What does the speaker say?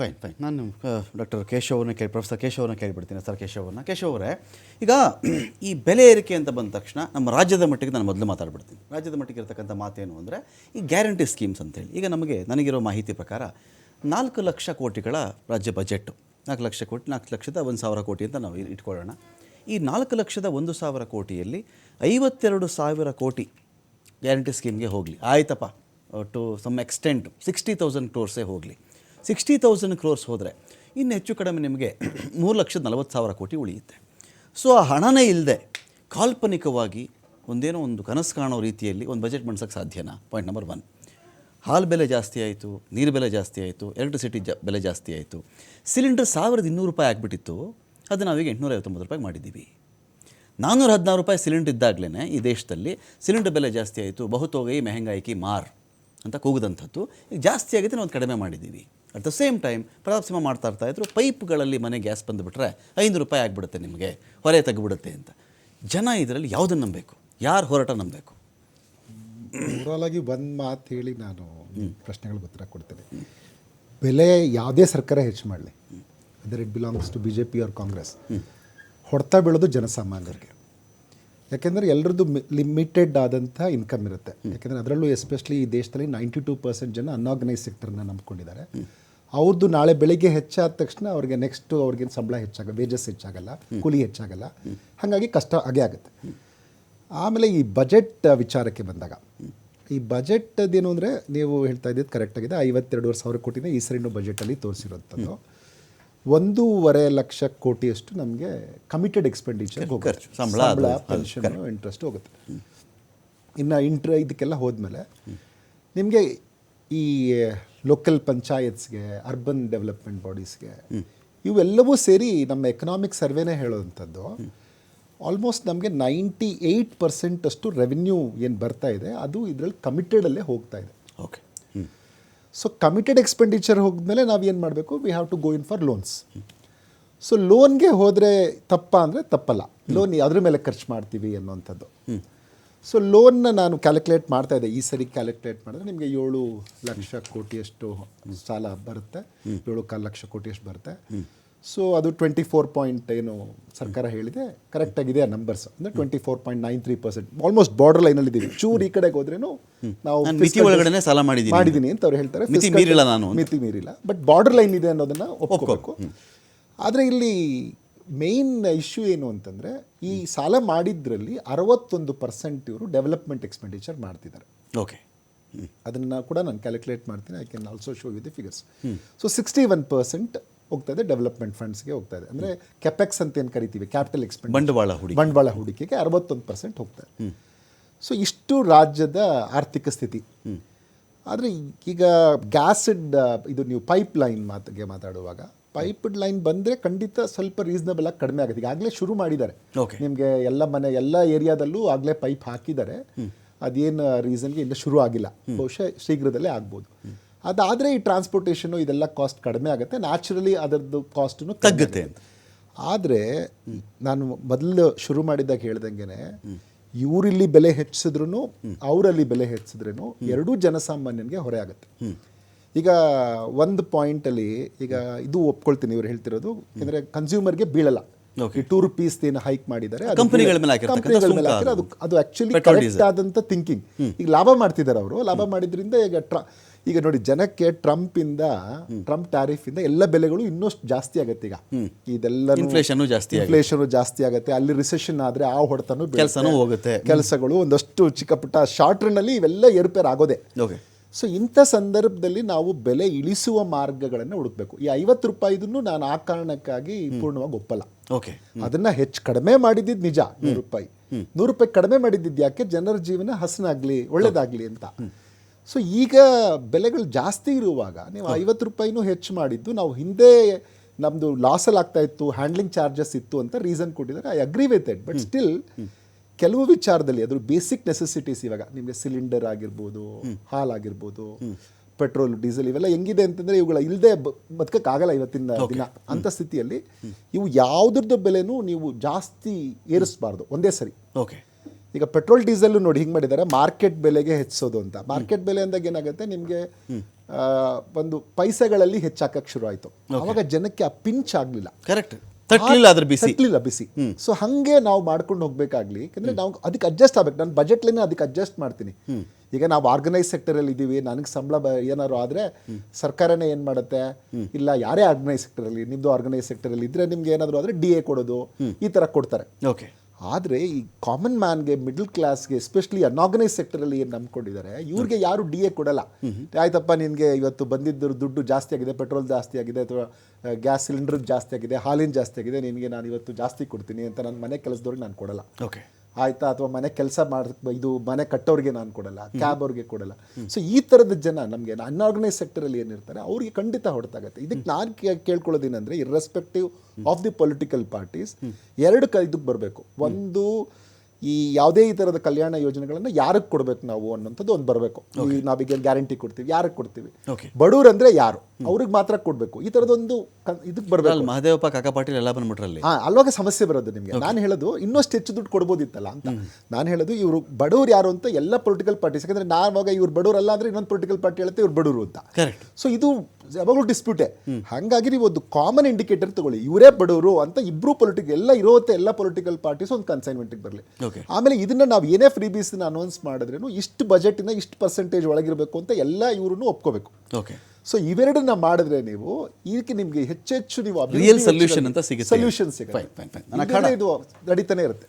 Fine fine ನಾನು doctor ಕೇಶವನ್ನ ಕೇಳಿ ಪ್ರೊಫೆಸರ್ ಕೇಶವನ್ನ ಕೇಳಿಬಿಡ್ತೀನಿ ಸರ್ ಕೇಶವನ್ನ ಕೇಶವ್ ಈಗ ಈ ಬೆಲೆ ಏರಿಕೆ ಅಂತ ಬಂದ ತಕ್ಷಣ ನಮ್ಮ ರಾಜ್ಯದ ಮಟ್ಟಿಗೆ ನಾನು ಮೊದಲು ಮಾತಾಡ್ಬಿಡ್ತೀನಿ. ರಾಜ್ಯದ ಮಟ್ಟಿಗೆ ಇರತಕ್ಕಂಥ ಮಾತೇನು ಅಂದರೆ, ಈ ಗ್ಯಾರಂಟಿ ಸ್ಕೀಮ್ಸ್ ಅಂತೇಳಿ ಈಗ ನಮಗೆ, ನನಗಿರೋ ಮಾಹಿತಿ ಪ್ರಕಾರ ನಾಲ್ಕು ಲಕ್ಷ ಕೋಟಿಗಳ ರಾಜ್ಯ ಬಜೆಟ್ಟು ನಾಲ್ಕು ಲಕ್ಷ ಕೋಟಿ, ನಾಲ್ಕು ಲಕ್ಷದ ಒಂದು ಸಾವಿರ ಕೋಟಿ ಅಂತ ನಾವು ಇಟ್ಕೊಳ್ಳೋಣ. ಈ ನಾಲ್ಕು ಲಕ್ಷದ ಒಂದು ಸಾವಿರ ಕೋಟಿಯಲ್ಲಿ ಐವತ್ತೆರಡು ಸಾವಿರ ಕೋಟಿ ಗ್ಯಾರಂಟಿ ಸ್ಕೀಮ್ಗೆ ಹೋಗಲಿ. ಆಯ್ತಪ್ಪ. To some extent sixty thousand ಕ್ರೋರ್ಸೇ ಹೋಗಲಿ. ಸಿಕ್ಸ್ಟಿ ತೌಸಂಡ್ ಕ್ರೋರ್ಸ್ ಹೋದರೆ, ಇನ್ನು ಹೆಚ್ಚು ಕಡಿಮೆ ನಿಮಗೆ ಮೂರು ಲಕ್ಷದ ನಲವತ್ತು ಸಾವಿರ ಕೋಟಿ ಉಳಿಯುತ್ತೆ. ಸೊ ಆ ಹಣನೇ ಇಲ್ಲದೆ ಕಾಲ್ಪನಿಕವಾಗಿ ಒಂದೇನೋ ಒಂದು ಕನಸು ಕಾಣೋ ರೀತಿಯಲ್ಲಿ ಒಂದು ಬಜೆಟ್ ಮಂಡ್ಸೋಕ್ಕೆ ಸಾಧ್ಯನಾ? ಪಾಯಿಂಟ್ ನಂಬರ್ ಒನ್ ಹಾಲು ಬೆಲೆ ಜಾಸ್ತಿ ಆಯಿತು, ನೀರು ಬೆಲೆ ಜಾಸ್ತಿ ಆಯಿತು ಎಲೆಕ್ಟ್ರಿಸಿಟಿ ಜ, ಬೆಲೆ ಜಾಸ್ತಿ ಆಯಿತು. ಸಿಲಿಂಡರ್ ಸಾವಿರದ ಇನ್ನೂರು ರೂಪಾಯಿ ಆಗಿಬಿಟ್ಟಿತ್ತು, ಅದು ನಾವೀಗ ಎಂಟುನೂರ ಐವತ್ತೊಂಬತ್ತು ರೂಪಾಯಿ ಮಾಡಿದ್ದೀವಿ. ನಾನ್ನೂರ ಹದಿನಾರು ರೂಪಾಯಿ ಸಿಲಿಂಡರ್ ಇದ್ದಾಗಲೇ ಈ ದೇಶದಲ್ಲಿ ಸಿಲಿಂಡರ್ ಬೆಲೆ ಜಾಸ್ತಿ ಆಯಿತು, ಬಹುತೋಗೈ ಮೆಹಂಗಾಯಿಕಿ ಮಾರ್ ಅಂತ ಕೂಗಿದಂಥದ್ದು. ಈಗ ಜಾಸ್ತಿ ಆಗಿದೆ ನಾವು ಕಡಿಮೆ ಮಾಡಿದ್ದೀವಿ. At the same time Pratap Simha ಮಾಡ್ತಾ ಇರ್ತಾ ಇದ್ರು ಪೈಪ್ಗಳಲ್ಲಿ ಮನೆ ಗ್ಯಾಸ್ ಬಂದುಬಿಟ್ರೆ ಐನೂರು ರೂಪಾಯಿ ಆಗಿಬಿಡುತ್ತೆ ನಿಮಗೆ ಹೊರೆ ತೆಗೆಬಿಡುತ್ತೆ ಅಂತ. ಜನ ಇದರಲ್ಲಿ ಯಾವುದನ್ನು ನಂಬಬೇಕು? ಯಾರು ಹೋರಾಟ ನಂಬಬೇಕು? ಓವರಾಲಾಗಿ ಒಂದು ಮಾತು ಹೇಳಿ ನಾನು ಪ್ರಶ್ನೆಗಳಿಗೆ ಉತ್ತರ ಕೊಡ್ತೇನೆ. ಬೆಲೆ ಯಾವುದೇ ಸರ್ಕಾರ ಹೆಚ್ಚು ಮಾಡಲಿ. Other it belongs to B J P or Congress ಹೊಡ್ತಾ ಬೀಳೋದು ಜನಸಾಮಾನ್ಯರಿಗೆ. ಯಾಕೆಂದರೆ ಎಲ್ಲರದ್ದು ಲಿಮಿಟೆಡ್ ಆದಂಥ ಇನ್ಕಮ್ ಇರುತ್ತೆ. ಯಾಕೆಂದರೆ ಅದರಲ್ಲೂ ಎಸ್ಪೆಷಲಿ ಈ ದೇಶದಲ್ಲಿ ನೈಂಟಿ ಟೂ ಪರ್ಸೆಂಟ್ ಜನ ಅನ್ಆರ್ಗನೈಸ್ ಸೆಕ್ಟರ್ನ ನಂಬ್ಕೊಂಡಿದ್ದಾರೆ. ಅವ್ರದ್ದು ನಾಳೆ ಬೆಳಿಗ್ಗೆ ಹೆಚ್ಚಾದ ತಕ್ಷಣ ಅವ್ರಿಗೆ ನೆಕ್ಸ್ಟ್ ಅವ್ರಿಗೆ ಸಂಬಳ ಹೆಚ್ಚಾಗ ವೇಜಸ್ ಹೆಚ್ಚಾಗಲ್ಲ ಕೂಲಿ ಹೆಚ್ಚಾಗಲ್ಲ. ಹಾಗಾಗಿ ಕಷ್ಟ ಆಗೇ ಆಗುತ್ತೆ. ಆಮೇಲೆ ಈ ಬಜೆಟ್ ವಿಚಾರಕ್ಕೆ ಬಂದಾಗ ಈ ಬಜೆಟ್ ಅದೇನು ಅಂದರೆ ನೀವು ಹೇಳ್ತಾ ಇದ್ದಿದ್ದು ಕರೆಕ್ಟ್ ಆಗಿದೆ. ಐವತ್ತೆರಡುವರೆ ಸಾವಿರ ಕೋಟಿನ ಈ ಸರಿನೂ ಬಜೆಟಲ್ಲಿ ತೋರಿಸಿರುವಂಥದ್ದು ಒಂದೂವರೆ ಲಕ್ಷ ಕೋಟಿಯಷ್ಟು ನಮಗೆ ಕಮಿಟೆಡ್ ಎಕ್ಸ್ಪೆಂಡಿಚರ್ ಹೋಗುತ್ತೆ. ಸಂಬಳ ಪೆನ್ಷನ್ ಇಂಟ್ರೆಸ್ಟ್ ಹೋಗುತ್ತೆ. ಇನ್ನು ಇಂಟ್ರ ಇದಕ್ಕೆಲ್ಲ ಹೋದ್ಮೇಲೆ ನಿಮಗೆ ಈ ಲೋಕಲ್ ಪಂಚಾಯತ್ಸ್ಗೆ ಅರ್ಬನ್ ಡೆವಲಪ್ಮೆಂಟ್ ಬಾಡೀಸ್ಗೆ ಇವೆಲ್ಲವೂ ಸೇರಿ ನಮ್ಮ ಎಕನಾಮಿಕ್ ಸರ್ವೆನೇ ಹೇಳೋವಂಥದ್ದು ಆಲ್ಮೋಸ್ಟ್ ನಮಗೆ ನೈಂಟಿ ಏಯ್ಟ್ ಪರ್ಸೆಂಟ್ ಅಷ್ಟು ರೆವೆನ್ಯೂ ಏನು ಬರ್ತಾ ಇದೆ ಅದು ಇದರಲ್ಲಿ ಕಮಿಟೆಡಲ್ಲೇ ಹೋಗ್ತಾ ಇದೆ. ಓಕೆ ಸೊ ಕಮಿಟೆಡ್ ಎಕ್ಸ್ಪೆಂಡಿಚರ್ ಹೋದ್ಮೇಲೆ ನಾವು ಏನು ಮಾಡಬೇಕು? We have to go in for loans so ಲೋನ್ಗೆ ಹೋದರೆ ತಪ್ಪ ಅಂದರೆ ತಪ್ಪಲ್ಲ. ಲೋನ್ ಅದ್ರ ಮೇಲೆ ಖರ್ಚು ಮಾಡ್ತೀವಿ ಅನ್ನುವಂಥದ್ದು ಸೊ ಲೋನ್ನ ನಾನು ಕ್ಯಾಲ್ಕುಲೇಟ್ ಮಾಡ್ತಾ ಇದ್ದೆ. ಈ ಸರಿ ಕ್ಯಾಲ್ಕುಲೇಟ್ ಮಾಡಿದ್ರೆ ನಿಮಗೆ ಏಳು ಲಕ್ಷ ಕೋಟಿಯಷ್ಟು ಸಾಲ ಬರುತ್ತೆ. ಏಳು ಕಾಲು ಲಕ್ಷ ಕೋಟಿಯಷ್ಟು ಬರುತ್ತೆ. ಸೊ ಅದು ಟ್ವೆಂಟಿ ಫೋರ್ ಪಾಯಿಂಟ್ ಏನು ಸರ್ಕಾರ ಹೇಳಿದೆ. ಕರೆಕ್ಟಾಗಿದೆ ಆ ನಂಬರ್ಸ್ ಅಂದರೆ twenty four point nine three percent almost border ಲೈನಲ್ಲಿ ಇದ್ದೀವಿ ಚೂರು ಈ ಕಡೆಗೆ ಹೋದ್ರೇನು ನಾವು ಮಿತಿ ಒಳಗಡೆನೇ ಸಾಲ ಮಾಡಿದ್ದೀನಿ. ಮಾಡಿದ್ದೀನಿ ಅಂತ ಅವ್ರು ಹೇಳ್ತಾರೆ. ಮಿತಿ ಮೀರಿಲ್ಲ ನಾನು. ಮಿತಿ ಮೀರಿಲ್ಲ. ಬಟ್ ಬಾರ್ಡರ್ ಲೈನ್ ಇದೆ ಅನ್ನೋದನ್ನು ಒಪ್ಕೋಬೇಕು. ಆದರೆ ಇಲ್ಲಿ ಮೇಯ್ನ್ ಇಶ್ಯೂ ಏನು ಅಂತಂದರೆ ಈ ಸಾಲ ಮಾಡಿದ್ರಲ್ಲಿ ಅರವತ್ತೊಂದು ಪರ್ಸೆಂಟ್ ಇವರು ಡೆವಲಪ್ಮೆಂಟ್ ಎಕ್ಸ್ಪೆಂಡಿಚರ್ ಮಾಡ್ತಿದ್ದಾರೆ. ಓಕೆ. ಅದನ್ನು ಕೂಡ ನಾನು ಕ್ಯಾಲ್ಕುಲೇಟ್ ಮಾಡ್ತೀನಿ I can also show you the figures so sixty one percent ಹೋಗ್ತಾ ಇದೆ ಡೆವಲಪ್ಮೆಂಟ್ ಫಂಡ್ಸ್ಗೆ ಹೋಗ್ತಾ ಇದೆ. ಅಂದರೆ ಕೆಪೆಕ್ಸ್ ಅಂತ ಏನು ಕರಿತೀವಿ? ಕ್ಯಾಪಿಟಲ್ ಎಕ್ಸ್ಪೆಂಡ್ ಬಂಡವಾಳ ಹೂಡಿಕೆ. ಬಂಡವಾಳ ಹೂಡಿಕೆಗೆ ಅರವತ್ತೊಂದು ಪರ್ಸೆಂಟ್ ಹೋಗ್ತಾರೆ ಸೊ ಇಷ್ಟು ರಾಜ್ಯದ ಆರ್ಥಿಕ ಸ್ಥಿತಿ. ಆದರೆ ಈಗ ಗ್ಯಾಸಿಡ್ ಇದು ನೀವು ಪೈಪ್ ಲೈನ್ ಮಾತಿಗೆ ಮಾತಾಡುವಾಗ ಪೈಪ್ ಲೈನ್ ಬಂದರೆ ಖಂಡಿತ ಸ್ವಲ್ಪ ರೀಸನಬಲ್ ಆಗಿ ಕಡಿಮೆ ಆಗುತ್ತೆ. ಆಗಲೇ ಶುರು ಮಾಡಿದ್ದಾರೆ. ನಿಮಗೆ ಎಲ್ಲ ಮನೆ ಎಲ್ಲ ಏರಿಯಾದಲ್ಲೂ ಆಗಲೇ ಪೈಪ್ ಹಾಕಿದ್ದಾರೆ. ಅದೇನು ರೀಸನ್ಗೆ ಇನ್ನೂ ಶುರು ಆಗಿಲ್ಲ. ಬಹುಶಃ ಶೀಘ್ರದಲ್ಲೇ ಆಗ್ಬೋದು. ಅದಾದರೆ ಈ ಟ್ರಾನ್ಸ್ಪೋರ್ಟೇಷನು ಇದೆಲ್ಲ ಕಾಸ್ಟ್ ಕಡಿಮೆ ಆಗುತ್ತೆ. ನ್ಯಾಚುರಲಿ ಅದರದ್ದು ಕಾಸ್ಟನ್ನು ತಗ್ಗುತ್ತೆ. ಆದರೆ ನಾನು ಮೊದಲು ಶುರು ಮಾಡಿದಾಗ ಹೇಳ್ದಂಗೆ ಇವರಿಲ್ಲಿ ಬೆಲೆ ಹೆಚ್ಚಿಸಿದ್ರು ಅವರಲ್ಲಿ ಬೆಲೆ ಹೆಚ್ಚಿಸಿದ್ರೂ ಎರಡೂ ಜನಸಾಮಾನ್ಯನಿಗೆ ಹೊರೆ ಆಗುತ್ತೆ. ಈಗ ಒಂದು ಪಾಯಿಂಟಲ್ಲಿ ಈಗ ಇದು ಒಪ್ಕೊಳ್ತೀನಿ ಇವ್ರು ಹೇಳ್ತಿರೋದು. ಯಾಕಂದರೆ ಕನ್ಸ್ಯೂಮರ್ಗೆ ಬೀಳಲ್ಲ. ಓಕೆ ಈ ಟೂ ರುಪೀಸ್ ಏನು ಹೈಕ್ ಮಾಡಿದ್ದಾರೆ ಅದು ಕಂಪನಿಗಳ ಮೇಲೆ ಕಂಪನಿಗಳ ಅದು. ಅದು Petrol, ಕರೆಕ್ಟ್. ಆದಂಥ ಥಿಂಕಿಂಗ್ ಈಗ ಲಾಭ ಮಾಡ್ತಿದ್ದಾರೆ ಅವರು. ಲಾಭ ಮಾಡಿದ್ರಿಂದ ಈಗ ಟ್ರ ಈಗ ನೋಡಿ ಜನಕ್ಕೆ ಟ್ರಂಪ್ ಇಂದ ಟ್ರಂಪ್ ಟ್ಯಾರಿಫ್ ಇಂದ ಎಲ್ಲ ಬೆಲೆಗಳು ಇನ್ನಷ್ಟು ಜಾಸ್ತಿ ಆಗುತ್ತೆ ಈಗ. ಇದೆಲ್ಲ ಇನ್ಫ್ಲೇಷನ್ ಜಾಸ್ತಿ. ಇನ್ಫ್ಲೇಷನ್ ಜಾಸ್ತಿ ಆಗುತ್ತೆ. ಅಲ್ಲಿ ರಿಸೆಷನ್ ಆದ್ರೆ ಆ ಹೊಡೆತನೂ ಕೆಲಸನೂ ಹೋಗುತ್ತೆ. ಕೆಲಸಗಳು ಒಂದಷ್ಟು ಚಿಕ್ಕ ಪುಟ್ಟ ಶಾರ್ಟ್ ರನ್ ಅಲ್ಲಿ ಇವೆಲ್ಲ ಏರ್ಪೇರ್ ಆಗೋದೆ ಸೊ ಇಂಥ ಸಂದರ್ಭದಲ್ಲಿ ನಾವು ಬೆಲೆ ಇಳಿಸುವ ಮಾರ್ಗಗಳನ್ನು ಹುಡುಕ್ಬೇಕು. ಈ ಐವತ್ತು ರೂಪಾಯಿದನ್ನು ನಾನು ಆ ಕಾರಣಕ್ಕಾಗಿ ಪೂರ್ಣವಾಗಿ ಒಪ್ಪಲ್ಲ. ಓಕೆ. ಅದನ್ನ ಹೆಚ್ಚು ಕಡಿಮೆ ಮಾಡಿದ್ದು ನಿಜ ನೂರು ರೂಪಾಯಿ. ನೂರು ರೂಪಾಯಿ ಕಡಿಮೆ ಮಾಡಿದ್ದು ಯಾಕೆ? ಜನರ ಜೀವನ ಹಸನಾಗ್ಲಿ ಒಳ್ಳೇದಾಗ್ಲಿ ಅಂತ. ಸೊ ಈಗ ಬೆಲೆಗಳು ಜಾಸ್ತಿ ಇರುವಾಗ ನೀವು ಐವತ್ತು ರೂಪಾಯಿನೂ ಹೆಚ್ಚು ಮಾಡಿದ್ದು ನಾವು ಹಿಂದೆ ನಮ್ಮದು ಲಾಸಲ್ಲಿ ಆಗ್ತಾ ಇತ್ತು ಹ್ಯಾಂಡ್ಲಿಂಗ್ ಚಾರ್ಜಸ್ ಇತ್ತು ಅಂತ ರೀಸನ್ ಕೊಟ್ಟಿದ್ದಾರೆ. I agree with it but still ಕೆಲವು ವಿಚಾರದಲ್ಲಿ ಅದ್ರ ಬೇಸಿಕ್ ನೆಸೆಸಿಟೀಸ್ ಇವಾಗ ನಿಮಗೆ ಸಿಲಿಂಡರ್ ಆಗಿರ್ಬೋದು ಹಾಲ್ ಆಗಿರ್ಬೋದು ಪೆಟ್ರೋಲ್ ಡೀಸೆಲ್ ಇವೆಲ್ಲ ಹೆಂಗಿದೆ ಅಂತಂದ್ರೆ ಇವುಗಳ ಇಲ್ಲದೆ ಬದುಕಕ್ಕಾಗಲ್ಲ ಇವತ್ತಿನ ದಿನ. ಅಂತ ಸ್ಥಿತಿಯಲ್ಲಿ ಇವು ಯಾವುದ್ರದ್ದು ಬೆಲೆನೂ ನೀವು ಜಾಸ್ತಿ ಏರಿಸಬಾರ್ದು ಒಂದೇ ಸರಿ. ಓಕೆ ಈಗ ಪೆಟ್ರೋಲ್ ಡೀಸೆಲ್ ನೋಡಿ ಹಿಂಗೆ ಮಾಡಿದ್ದಾರೆ ಮಾರ್ಕೆಟ್ ಬೆಲೆಗೆ ಹೆಚ್ಚಿಸೋದು ಅಂತ. ಮಾರ್ಕೆಟ್ ಬೆಲೆ ಅಂದಾಗ ಏನಾಗುತ್ತೆ ನಿಮಗೆ ಒಂದು ಪೈಸೆಗಳಲ್ಲಿ ಹೆಚ್ಚಾಕಕ್ಕೆ ಶುರು ಆಯಿತು ಅವಾಗ ಜನಕ್ಕೆ ಆ ಪಿಂಚ್ ಆಗಲಿಲ್ಲ. ಕರೆಕ್ಟ್ ತಟ್ಟಲಿಲ್ಲ ಅದ್ರ ಬಿಸಿ ತಟ್ಟಲಿಲ್ಲ ಬಿಸಿ ಸೊ ಹಂಗೆ ನಾವು ಮಾಡ್ಕೊಂಡು ಹೋಗ್ಬೇಕಾಗ್ಲಿ. ಯಾಕಂದ್ರೆ ನಾವು ಅದಕ್ಕೆ ಅಡ್ಜಸ್ಟ್ ಆಗ್ಬೇಕು. ನಾನು ಬಜೆಟ್ಲೇನೆ ಅದಕ್ಕೆ ಅಡ್ಜಸ್ಟ್ ಮಾಡ್ತೀನಿ. ಈಗ ನಾವು ಆರ್ಗನೈಸ್ ಸೆಕ್ಟರಲ್ಲಿ ಇದ್ದೀವಿ ನನಗೆ ಸಂಬಳ ಏನಾದ್ರು ಆದರೆ ಸರ್ಕಾರನೇ ಏನು ಮಾಡುತ್ತೆ? ಇಲ್ಲ ಯಾರೇ ಆರ್ಗನೈಸ್ ಸೆಕ್ಟರಲ್ಲಿ ನಿಮ್ಮದು ಆರ್ಗನೈಸ್ ಸೆಕ್ಟರಲ್ಲಿ ಇದ್ರೆ ನಿಮ್ಗೆ ಏನಾದರೂ ಆದರೆ ಡಿ ಎ ಕೊಡೋದು ಈ ಥರ ಕೊಡ್ತಾರೆ. ಓಕೆ ಆದರೆ ಈ ಕಾಮನ್ ಮ್ಯಾನ್ಗೆ ಮಿಡಲ್ ಕ್ಲಾಸ್ಗೆ ಎಸ್ಪೆಷಲಿ ಅನ್ಆರ್ಗನೈಸ್ ಸೆಕ್ಟರಲ್ಲಿ ಏನು ನಂಬ್ಕೊಂಡಿದ್ದಾರೆ ಇವ್ರಿಗೆ ಯಾರು ಡಿ ಎ ಕೊಡಲ್ಲ. ಆಯ್ತಪ್ಪ ನಿನಗೆ ಇವತ್ತು ಬಂದಿದ್ದರು ದುಡ್ಡು ಜಾಸ್ತಿ ಆಗಿದೆ ಪೆಟ್ರೋಲ್ ಜಾಸ್ತಿ ಆಗಿದೆ ಅಥವಾ ಗ್ಯಾಸ್ ಸಿಲಿಂಡರ್ ಜಾಸ್ತಿ ಆಗಿದೆ ಹಾಲಿನ ಜಾಸ್ತಿ ಆಗಿದೆ ನಿನಗೆ ನಾನು ಇವತ್ತು ಜಾಸ್ತಿ ಕೊಡ್ತೀನಿ ಅಂತ ನನ್ನ ಮನೆ ಕೆಲಸದವ್ರಿಗೆ ನಾನು ಕೊಡಲ್ಲ. ಓಕೆ ಆಯ್ತಾ ಅಥವಾ ಮನೆ ಕೆಲಸ ಮಾಡ ಇದು ಮನೆ ಕಟ್ಟೋರಿಗೆ ನಾನು ಕೊಡಲ್ಲ ಕ್ಯಾಬ್ ಅವ್ರಿಗೆ ಕೊಡಲ್ಲ. ಸೊ ಈ ಥರದ ಜನ ನಮಗೆ ಅನ್ಆರ್ಗನೈಸ್ ಸೆಕ್ಟರಲ್ಲಿ ಏನಿರ್ತಾರೆ ಅವ್ರಿಗೆ ಖಂಡಿತ ಹೊಡೆತಾಗತ್ತೆ ಇದಕ್ಕೆ ನಾನು ಕೇಳ್ಕೊಳ್ಳೋದೇನೆಂದರೆ irrespective of the political parties ಎರಡು ಕ ಇದಕ್ಕೆ ಬರಬೇಕು. ಒಂದು ಈ ಯಾವುದೇ ಈ ಥರದ ಕಲ್ಯಾಣ ಯೋಜನೆಗಳನ್ನು ಯಾರಿಗೆ ಕೊಡಬೇಕು ನಾವು ಅನ್ನೋಂಥದ್ದು ಒಂದು ಬರಬೇಕು. ಈ ನಾವೀಗ ಗ್ಯಾರಂಟಿ ಕೊಡ್ತೀವಿ ಯಾರಿಗೆ ಕೊಡ್ತೀವಿ. ಬಡವ್ರು ಅಂದರೆ ಯಾರು? ಅವ್ರಿಗೆ ಮಾತ್ರ ಕೊಡಬೇಕು. ಈ ಥರದೊಂದು ಇದಕ್ಕೆ ಬರಬೇಕು. ಮಹದೇವಪ್ಪ ಕಾಕಾ ಪಾಟೀಲ್ ಎಲ್ಲ ಬಂದ್ಬಿಟ್ರಲ್ಲಿ. ಹಾಂ ಅಲ್ವಾಗ ಸಮಸ್ಯೆ ಬರೋದು ನಿಮಗೆ. ನಾನು ಹೇಳೋದು ಇನ್ನಷ್ಟು ಹೆಚ್ಚು ದುಡ್ಡು ಕೊಡ್ಬೋದಿತ್ತಲ್ಲ ಅಂತ. ನಾನು ಹೇಳೋದು ಇವರು ಬಡವ್ರು ಯಾರು ಅಂತ ಎಲ್ಲ ಪೊಲಿಟಿಕಲ್ ಪಾರ್ಟೀಸ್ ಯಾಕಂದ್ರೆ ನಾವಾಗ ಇವ್ರು ಬಡವ್ರು ಅಲ್ಲ ಅಂದ್ರೆ ಇನ್ನೊಂದು ಪೊಲಿಟಿಕಲ್ ಪಾರ್ಟಿ ಹೇಳುತ್ತೆ ಇವ್ರು ಬಡವರು ಅಂತ. ಕರೆಕ್ಟ್ ಸೊ ಇದು ಯಾವಾಗಲೂ ಡಿಸ್ಪ್ಯೂಟೇ ಹಾಗಾಗಿ ನೀವು ಒಂದು ಕಾಮನ್ ಇಂಡಿಕೇಟರ್ ತಗೊಳ್ಳಿ. ಇವರೇ ಬಡವರು ಅಂತ ಇಬ್ರು ಪೊಲಿಟಿಕ್ ಎಲ್ಲ ಇರೋತ್ತೆ ಎಲ್ಲ ಪೊಲಿಟಿಕಲ್ ಪಾರ್ಟೀಸ್ ಒಂದು ಕನ್ಸೈನ್ಮೆಂಟ್ಗೆ ಬರಲಿ. ಆಮೇಲೆ ಇದನ್ನ ನಾವು ಏನೇ ಫ್ರೀ ಬೀಸ್ನ ಅನೌನ್ಸ್ ಮಾಡಿದ್ರೇನು ಇಷ್ಟು ಬಜೆಟಿನ ಇಷ್ಟು ಪರ್ಸೆಂಟೇಜ್ ಒಳಗಿರಬೇಕು ಅಂತ ಎಲ್ಲ ಇವ್ರನ್ನೂ ಒಪ್ಕೋಬೇಕು. ಓಕೆ ಸೊ ಇವೆರಡನ್ನ ಮಾಡಿದ್ರೆ ನೀವು ಇದಕ್ಕೆ ನಿಮಗೆ ಹೆಚ್ಚೆಚ್ಚು ನೀವು ಸೊಲ್ಯೂಷನ್ ಅಂತ ಸಿಗುತ್ತೆ. ಸೊಲ್ಯೂಷನ್. ಸಿಗುತ್ತೆ. ಇದು ನಡೀತಾನೆ ಇರುತ್ತೆ.